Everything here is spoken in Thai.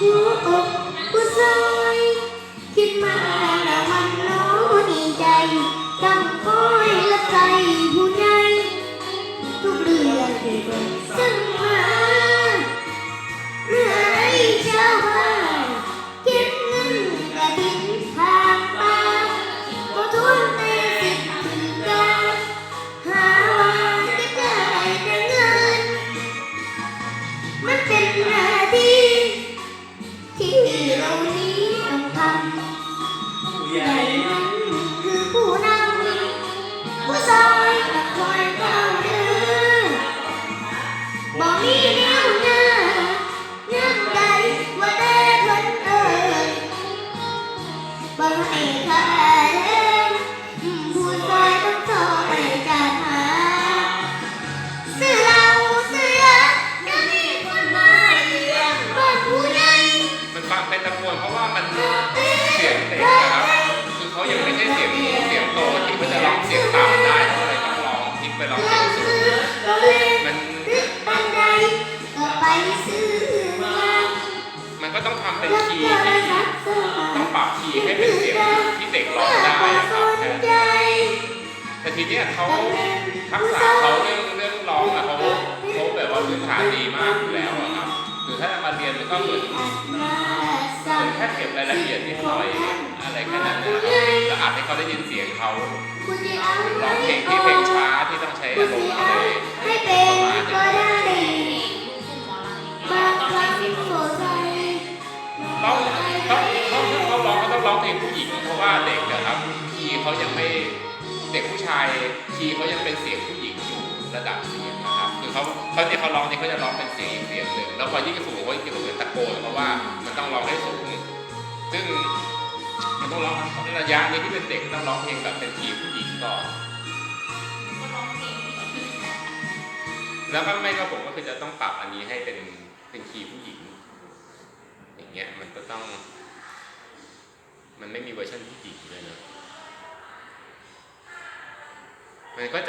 หัวอกผู้ชายคิดมาแล้วมันน้ดีใจต้องคอยรับใจผู้ใหญ่ทุกเรื่องที่เปิด บอกมีแนวหน้ายังใดว่าแต่เพิ่นเอ่ยบ่ให้ขาดเดินผู้ซอยต้องซอยจัดหาเสื้อเราเสื้อเดี๋ยวนี้คนมาเลี้ยงบ้านผู้ใหญ่มันฟังเป็นตะโกนเพราะว่ามันเสียงเด็กนะครับ คือเขายังไม่ใช่เสียง คีย์ให้เป็นเสียงที่เด็กร้องได้อะครับแค่นั้นใจแต่ทีเนี้ยเขาทักษะเขาเรื่องเรื่องร้องอะเขาเขาแบบว่าพื้นฐานดีมากอยู่แล้วอะครับคือถ้ามาเรียนมันก็เหมือนเหมือนแค่เก็บรายละเอียดนิดหน่อยอะไรแค่นั้นนะครับแล้วอัดให้เขาได้ยินเสียงเขาร้องเพลงที่เพลงช้าที่ต้องใช้อารมณ์เอะไรให้เป็นประมาณนี้ร้อง เขาต้องร้องเพลงผู้หญิงเพราะว่าเด็กอะครับคีย์เขายังไม่เด็กผู้ชายคีย์เขายังเป็นเสียงผู้หญิงอยู่ระดับเสียงนะครับคือเขาเขาเนี่ยเขาร้องเนี่ยเขาจะร้องเป็นเสียงเสียงหนึ่งแล้วพอยิ่งสูงเขายิ่งเหมือนตะโกนเพราะว่ามันต้องร้องให้สูงซึ่งมันต้องร้องระยะนี้ที่เป็นเด็กต้องร้องเพลงแบบเป็นคีย์ผู้หญิงก่อนแล้วก็ไม่ก็ผมก็คือจะต้องปรับอันนี้ให้เป็นเป็นคีย์ผู้หญิง อย่างเงี้ยมันก็ต้อง มันไม่มีเวอร์ชันผู้หญิงเลยนะมันก็จะ